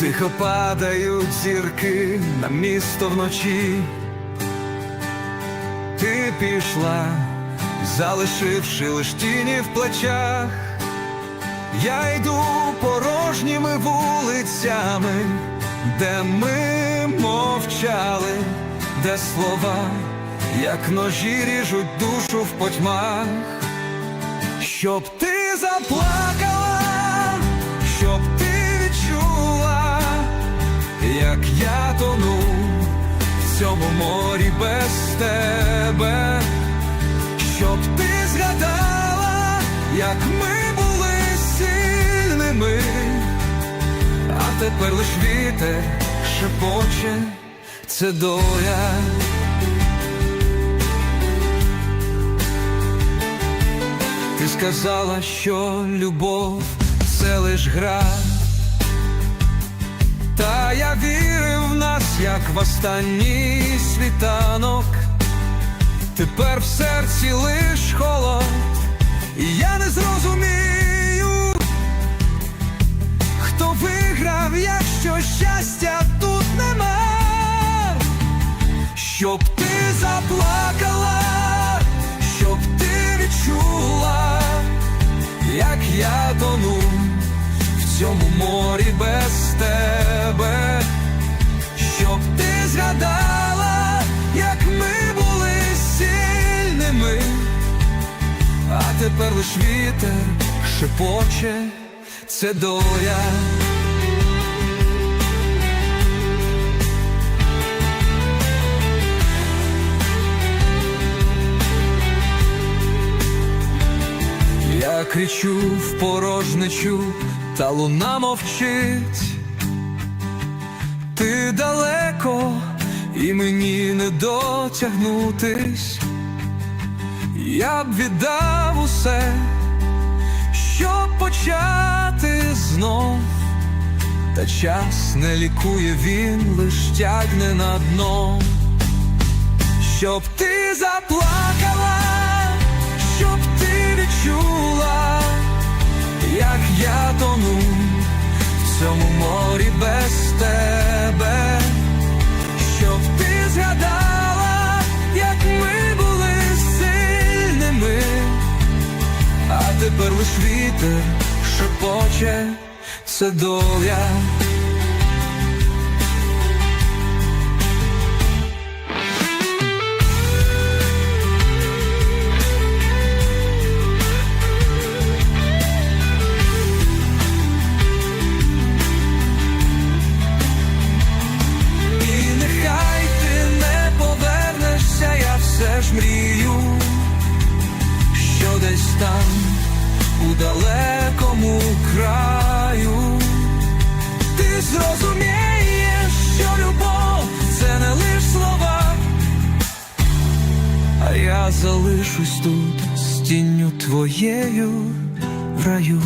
Тихо падають зірки на місто вночі. Ти пішла, залишивши лиш тіні в плечах. Я йду порожніми вулицями, де ми мовчали, де слова, як ножі ріжуть душу в потьмах, щоб ти заплакала, як я тону в цьому морі без тебе, щоб ти згадала, як ми були сильними, а тепер лиш вітер шепоче, це доля. Ти сказала, що любов це лиш гра. Та я вірив в нас, як в останній світанок. Тепер в серці лиш холод, і я не зрозумію, хто виграв, якщо щастя тут нема, щоб ти заплакала, щоб ти відчула, як я тону в цьому морі без тебе, щоб ти згадала, як ми були сильними, а тепер лиш вітер шепоче, це доля. Я кричу в порожничу, та луна мовчить. Ти далеко і мені не дотягнутись. Я б віддав усе, щоб почати знов. Та час не лікує, він лиш тягне на дно. Щоб ти заплакала, щоб ти відчула, як я тону в цьому морі без тебе, шепоче, це доля. Залишусь тут з тінню твоєю в раю.